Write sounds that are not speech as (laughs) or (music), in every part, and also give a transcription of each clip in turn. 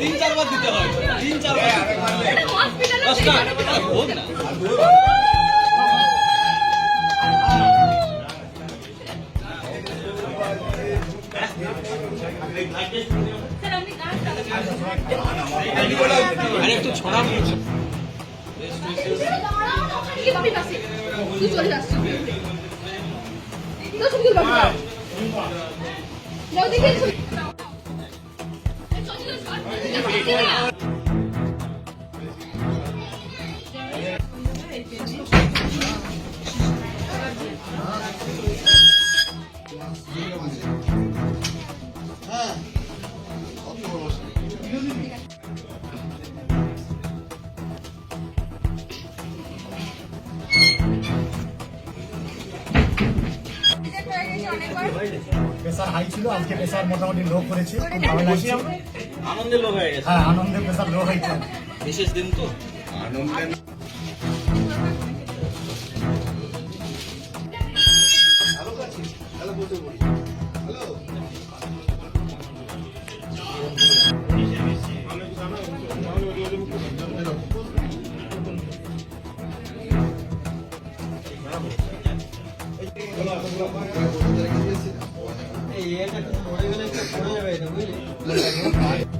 তিন চারবার দিতে হয় তিন চারবার দশটা না আরে একটু ছড়া তুই চলে আসছিস তো ছবি তুলবা যাও দেখে ছবি প্রেসার হাই ছিল আজকে প্রেসার মোটামুটি লো করেছে। খুব ভালো লাগছে। আনন্দের লোক হয়ে গেছে। হ্যাঁ আনন্দে প্রেসার লো হয়েছে বিশেষ দিন তো। Yeah, é que good one, that's a good one, that's a good one.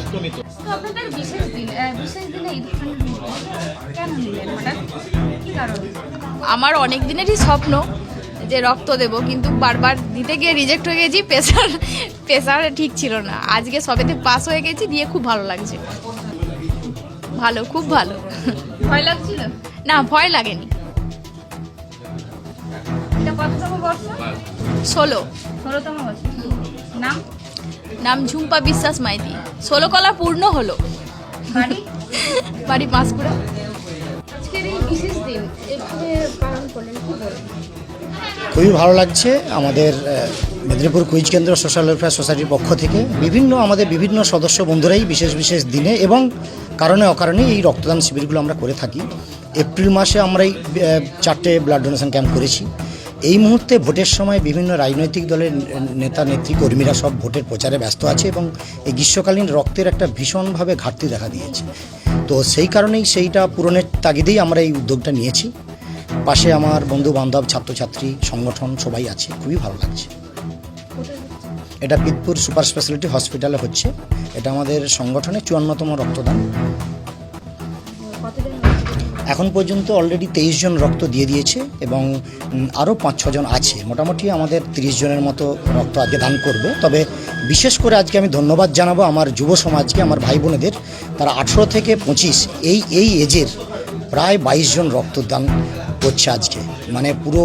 Ashtami তো আপনাদের বিশেষ দিন বিশেষ দিনে ঈদ কেন নিলেন? হঠাৎ? কি কারণ? আমার অনেক দিনেরই স্বপ্ন যে রক্ত দেব কিন্তু বারবার দিতে গিয়ে রিজেক্ট হয়ে গেছি প্রেশার প্রেশার ঠিক ছিল না। আজকে সবেতে পাস হয়ে গেছি দিয়ে খুব ভালো লাগছে। ভালো খুব ভালো। ভয় লাগছিল? না ভয় লাগেনি। এটা কততম বর্ষ? ষোলো। ষোলোতম বর্ষ। নাম? নাম ঝুম্পা বিশ্বাস মাইতি। ষোলো কলা পূর্ণ হলো। বাড়ি? (laughs) বাড়ি পাঁশকুড়া। আজকের এই বিশেষ দিন এভাবে পালন করলেন খুবই ভালো লাগছে। আমাদের মেদিনীপুর কুইজ কেন্দ্র সোশ্যাল ওয়েলফেয়ার সোসাইটির পক্ষ থেকে। বিভিন্ন আমাদের বিভিন্ন সদস্য বন্ধুরাই বিশেষ বিশেষ দিনে এবং কারণে অকারণে এই রক্তদান শিবিরগুলো আমরা করে থাকি। এপ্রিল মাসে আমরা এই চারটে ব্লাড ডোনেশন ক্যাম্প করেছি। এই মুহূর্তে ভোটের সময় বিভিন্ন রাজনৈতিক দলের নেতা, নেত্রী, কর্মীরা সব ভোটের প্রচারে ব্যস্ত আছে এবং এই গ্রীষ্মকালীন রক্তের একটা ভীষণভাবে ঘাটতি দেখা দিয়েছে। তো সেই কারণেই সেইটা পূরণের তাগিদেই আমরা এই উদ্যোগটা নিয়েছি। পাশে আমার বন্ধু বান্ধব ছাত্রছাত্রী, সংগঠন সবাই আছে, খুবই ভালো লাগছে। এটা পিতপুর সুপার স্পেশালিটি হসপিটালে হচ্ছে। এটা আমাদের সংগঠনের চুয়ান্নতম রক্তদান? এখন পর্যন্ত অলরেডি তেইশ জন রক্ত দিয়ে দিয়েছে এবং আরও পাঁচ ছজন আছে। মোটামুটি আমাদের তিরিশ জনের মতো রক্ত আজকে দান করবে। তবে বিশেষ করে আজকে আমি ধন্যবাদ জানাব আমার যুব সমাজকে, আমার ভাই বোনেদের। তারা আঠেরো থেকে পঁচিশ এই এই এজের প্রায় বাইশ জন রক্তদান করছে আজকে। মানে পুরো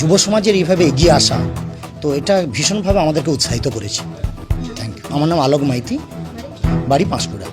যুব সমাজের এইভাবে এগিয়ে আসা, তো এটা ভীষণভাবে আমাদেরকে উৎসাহিত করেছে। থ্যাংক ইউ আমার নাম আলোক মাইতি। বাড়ি পাঁশকুড়া।